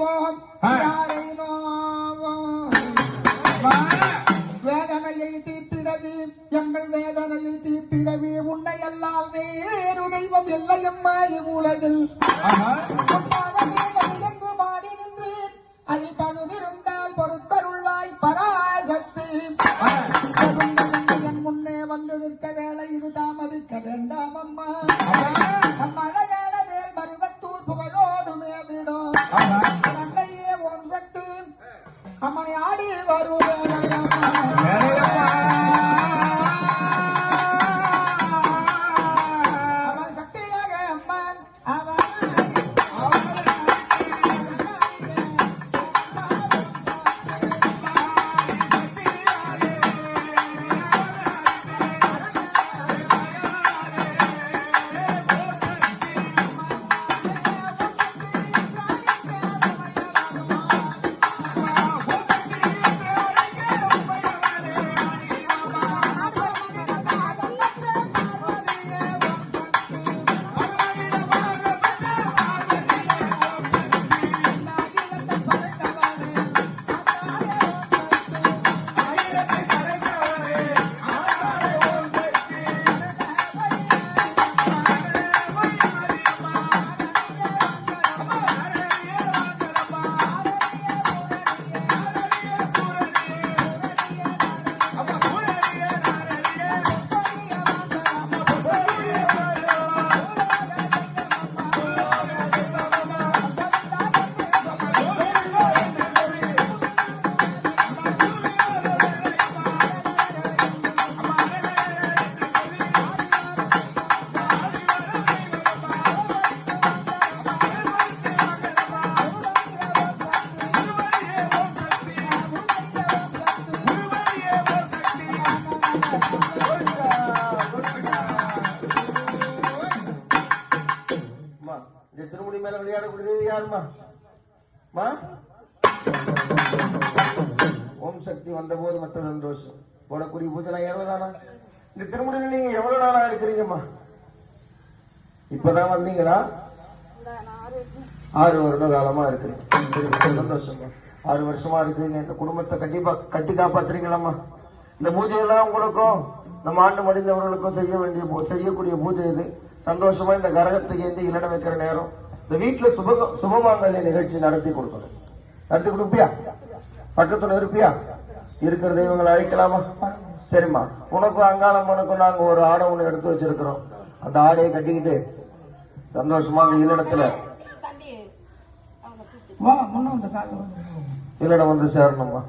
நோவோம் வேதனையை தீர்த்திடவே எங்கள் வேதனையை தீர்த்திடவே உன்னை எல்லால் வேறு தெய்வம் இல்லையம்மாறி உலகில். அம்மனை ஆடி வருவேலையம்மா திருமுடி மேல விளையாடக்கூடியது யாருமா? ஓம் சக்தி வந்த போது மற்ற சந்தோஷம் போடக்கூடிய பூஜை நான் எவ்வளவு நாளா? இந்த திருமுடியில நீங்க எவ்வளவு நாளா இருக்கிறீங்கம்மா? இப்பதான் வந்தீங்களா? ஆறு வருட காலமா இருக்கிறீங்க. சந்தோஷம் ஆறு வருஷமா இருக்கிறீங்க. இந்த குடும்பத்தை கண்டிப்பா கட்டி காப்பாத்துறீங்களாம்மா. இந்த பூஜையெல்லாம் உங்களுக்கும் நம்ம ஆண்டு மடிந்தவர்களுக்கும் செய்ய வேண்டிய பூ- செய்யக்கூடிய பூஜை இது. சந்தோஷமா இந்த கரகத்துக்கு ஏந்தி இல்லடம் வைக்கிற நேரம். இந்த வீட்டுல சுப சுபமாங்கல்ய நிகழ்ச்சி நடத்தி கொடுக்கணும். நடத்தி கொடுப்பியா? பக்கத்துல இருப்பியா? இருக்கிற தெய்வங்களை அழைக்கலாமா? சரிம்மா. உனக்கும் அங்காளம் உனக்கும் நாங்க ஒரு ஆடை ஒண்ணு எடுத்து வச்சிருக்கிறோம். அந்த ஆடையை கட்டிக்கிட்டு சந்தோஷமா அந்த இல்லடத்துல வா முன்ன வந்து காலில் வந்து இல்லடம் வந்து சேரணும்மா.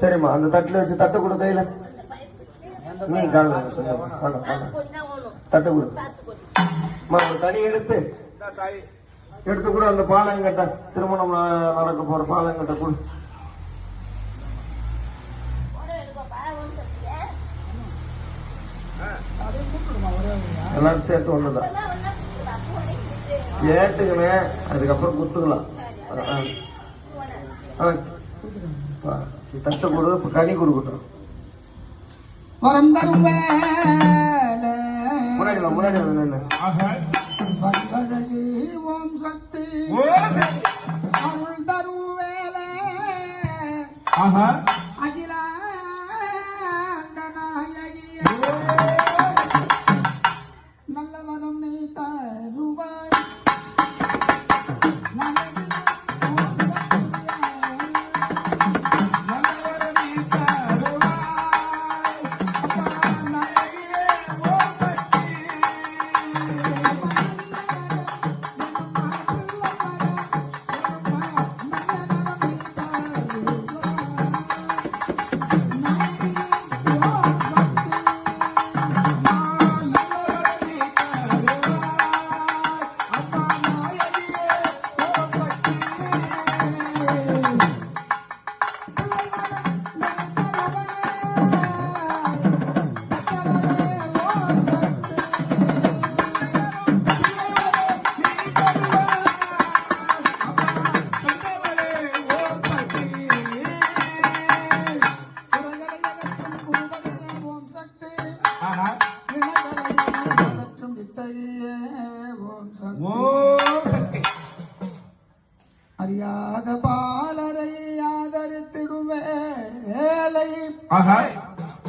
சரிம்மா அந்த தட்டுல வச்சு தட்டு கொடு கையில. நீ கால தட்டு கொடு. ஒரு தனி எடுத்து. எடுத்து கூட அந்த பாலங்கிட்ட திருமணம் நடக்க போற பாலங்கிட்ட கொடு. எல்லாரும் சேர்த்து ஒண்ணுதான். ஏட்டுக்குமே அதுக்கப்புறம் குத்துக்கலாம். ஆ. ஆ, தட்டு கொடு இப்ப கனி கொடுக்கட்டும். முன்னாடி முன்னாடி ஓம் சக்தி அருள் தரும் வேலை. அகிலாண்ட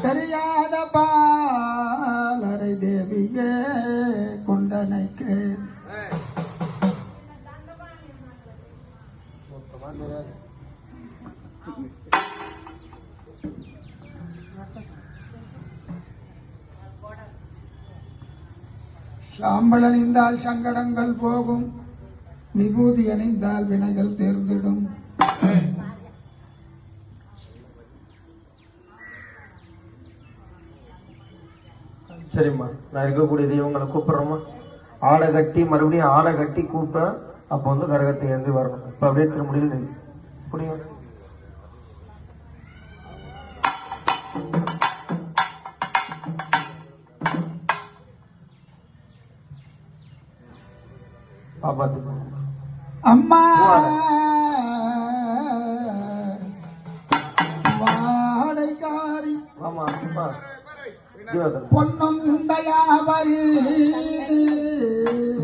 தெரியாத பாலரை தேவியே கொண்டனைக்கு. சாம்பல் அணிந்தால் சங்கடங்கள் போகும் விபூதி அணிந்தால் வினைகள் தேர்ந்திடும். சரிம்மா நான் இருக்கக்கூடிய தெய்வங்களை கூப்பிடுறேம்மா ஆளை கட்டி மறுபடியும் ஆளை கட்டி கூப்பிட்டேன் அப்போ வந்து கரகத்தை ஏந்தி வரணும் இப்போ அப்படியே திருமுடியில் நில் புரியும் அம்மா வாடைக்காரி ஆமா அம்மா